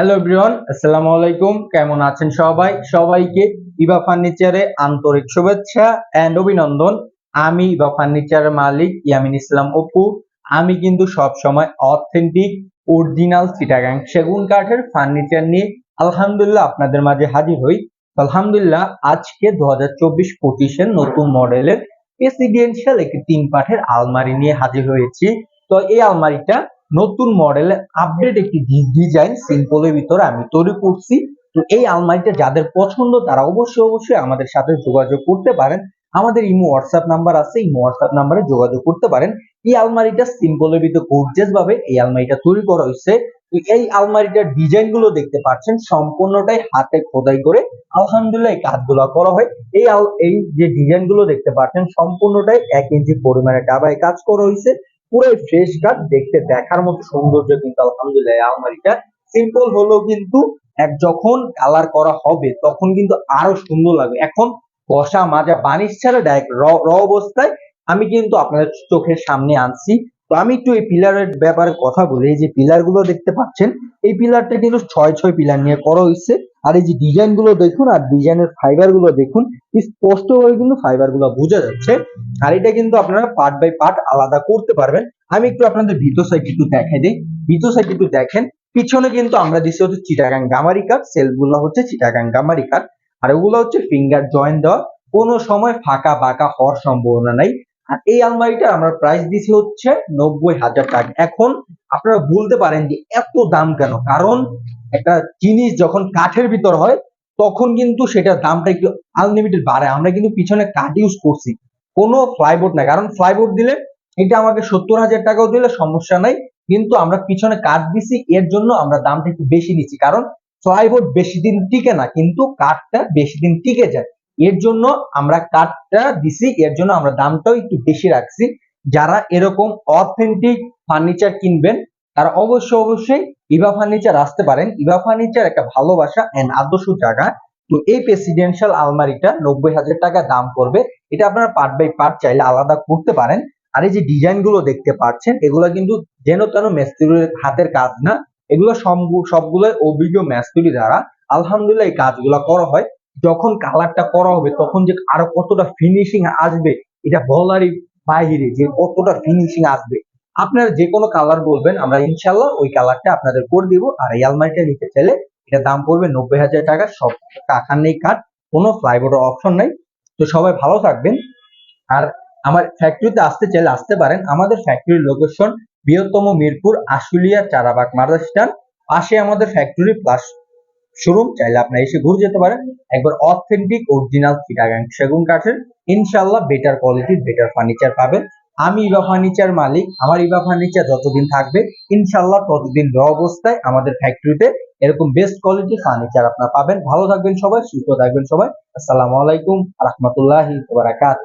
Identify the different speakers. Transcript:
Speaker 1: Hello everyone আসসালামু আলাইকুম কেমন আছেন সবাই? সবাইকে ইবা ফার্নিচারে আন্তরিক শুভেচ্ছা এন্ড অভিনন্দন। আমি ইবা ফার্নিচারের মালিক ইয়ামিন ইসলাম অপু। আমি কিন্তু সব সময় অথেন্টিক অরিজিনাল চিটাগাং সেগুন কাঠের ফার্নিচার নিয়ে আলহামদুলিল্লাহ আপনাদের মাঝে হাজির হই। আলহামদুলিল্লাহ, আজকে দু হাজার চব্বিশ পঁচিশের নতুন মডেলের প্রেসিডেন্সিয়াল একটি তিন পাঠের আলমারি নিয়ে হাজির হয়েছি। তো এই আলমারিটা নতুন মডেলের আপডেট একটি ডিজাইন সিম্পলের ভিতরে আমি তৈরি করছি। তো এই আলমারিটা যাদের পছন্দ, তারা অবশ্যই অবশ্যই আমাদের সাথে যোগাযোগ করতে পারেন। আমাদের ইমো হোয়াটসঅ্যাপ নাম্বার আছে, ইমো হোয়াটসঅ্যাপ নাম্বারে যোগাযোগ করতে পারেন। এই আলমারিটা সিম্পলের ভিতরে গর্জিয়াস ভাবে এই আলমারিটা তৈরি করা হয়েছে। এই আলমারিটার ডিজাইনগুলো দেখতে পাচ্ছেন, সম্পূর্ণটাই হাতে খোদাই করে আলহামদুলিল্লাহ এই কাজগুলো করা হয়। এই এই যে ডিজাইনগুলো দেখতে পাচ্ছেন, সম্পূর্ণটাই এক ইঞ্চি পরিমাণে ডাবায় কাজ করা হয়েছে। পুরো ফ্রেশ দেখতে, দেখার মতো সৌন্দর্য কিন্তু আলহামদুলিল্লাহ আলমারিটা সিম্পল হলেও কিন্তু এক যখন কালার করা হবে, তখন কিন্তু আরও সুন্দর লাগবে। এখন বসা মাজা বানিশ ছাড়া ডাইরেক্ট র অবস্থায় আমি কিন্তু আপনাদের চোখের সামনে আনছি। তো আমি একটু এই পিলারের ব্যাপারে কথা বলি। এই যে পিলারগুলো দেখতে পাচ্ছেন, এই পিলারটা কিন্তু ছয় ছয় পিলার নিয়ে করা হয়েছে। আর এই যে ডিজাইনগুলো দেখুন, আর ডিজাইনের ফাইবারগুলো দেখুন, স্পষ্ট ভাবে কিন্তু ফাইবারগুলো বোঝা যাচ্ছে। এটা কিন্তু আপনারা পার্ট বাই পার্ট আলাদা করতে পারবেন। আমি একটু আপনাদের ভিতর সাইড একটু দেখাই দিই। ভিতর সাইড একটু দেখেন। পিছনে কিন্তু আমরা দিচ্ছি হচ্ছে চিটাগাং গামারি কাঠ সেলফগুলো হচ্ছে চিটাগাং গামারি কাঠ আর ওগুলো হচ্ছে ফিঙ্গার জয়েন্ট দেওয়া। কোনো সময় ফাঁকা বাঁকা হওয়ার সম্ভাবনা নাই। আর এই আলমারিটা আমরা প্রাইস দিছি হচ্ছে নব্বই হাজার টাকা। এখন আপনারা বলতে পারেন যে এত দাম কেন? কারণ একটা জিনিস যখন কাঠের ভিতর হয়, তখন কিন্তু সেটার দামটা একটু আনলিমিটেড বাড়ে। আমরা কিন্তু পিছনে কাঠ ইউজ করছি। কোনো ফ্লাইবোর্ড নাই। কারণ ফ্লাইবোর্ড দিলে এটা আমাকে সত্তর হাজার টাকাও দিলে সমস্যা নাই, কিন্তু আমরা পিছনে কাঠ দিছি, এর জন্য আমরা দামটা একটু বেশি নিচ্ছি কারণ ফ্লাইবোর্ড বেশি দিন টিকে না, কিন্তু কাঠটা বেশি দিন টিকে যায়। এর জন্য আমরা কাঠটা দিছি, এর জন্য আমরা দামটাও একটু বেশি রাখছি। যারা এরকম অথেন্টিক ফার্নিচার কিনবেন, তারা অবশ্যই অবশ্যই ইভা ফার্নিচার আসতে পারেন। ইভা ফার্নিচার একটা ভালোবাসা এন্ড আদর্শ জায়গা। তো এই প্রেসিডেন্সিয়াল আলমারিটা নব্বই হাজার টাকা দাম পড়বে। এটা আপনারা পার্ট বাই পার্ট চাইলে আলাদা করতে পারেন। আর এই যে ডিজাইনগুলো দেখতে পাচ্ছেন, এগুলো কিন্তু যেন তেন মেস্তুরির হাতের কাজ না, এগুলো সবগুলো অভিজ্ঞ মেস্তুরি দ্বারা আলহামদুলিল্লাহ এই কাজগুলো করা হয়। যখন কালারটা করা হবে, তখন যে আরও কতটা ফিনিশিং আসবে, এটা বলারই বাইরে যে কতটা ফিনিশিং আসবে। আপনারা যে কোনো কালার বলবেন, আমরা ইনশাল্লাহ ওই কালারটা আপনাদের করে দিব। আর এই আলমারিটা নিতে চাইলে এটা দাম পড়বে নব্বই হাজার টাকা, সব কাঠার নেই কাঠ, কোনো ফ্লাইবোর্ডের অপশন নেই। তো সবাই ভালো থাকবেন। আর আমার ফ্যাক্টরিতে আসতে চাইলে আসতে পারেন। আমাদের ফ্যাক্টরির লোকেশন বৃহত্তম মিরপুর, আশুলিয়া, চারাবাগ মার্দার স্ট্যান্ড। পাশে আমাদের ফ্যাক্টরি প্লাস শোরুম চাইলে আপনারা এসে ঘুরে যেতে পারেন। একবার অথেন্টিক অরিজিনাল চিটাগাং সেগুন কাঠের। ইনশাল্লাহ বেটার কোয়ালিটির বেটার ফার্নিচার পাবেন। আমি ইবা ফার্নিচার মালিক, আমার ইবা ফার্নিচার যতদিন থাকবে ইনশাল্লাহ ততদিন র অবস্থায় আমাদের ফ্যাক্টরিতে এরকম বেস্ট কোয়ালিটি ফার্নিচার আপনারা পাবেন। ভালো থাকবেন সবাই, সুস্থ থাকবেন সবাই। আসসালামু আলাইকুম রহমতুল্লাহি বারাকাত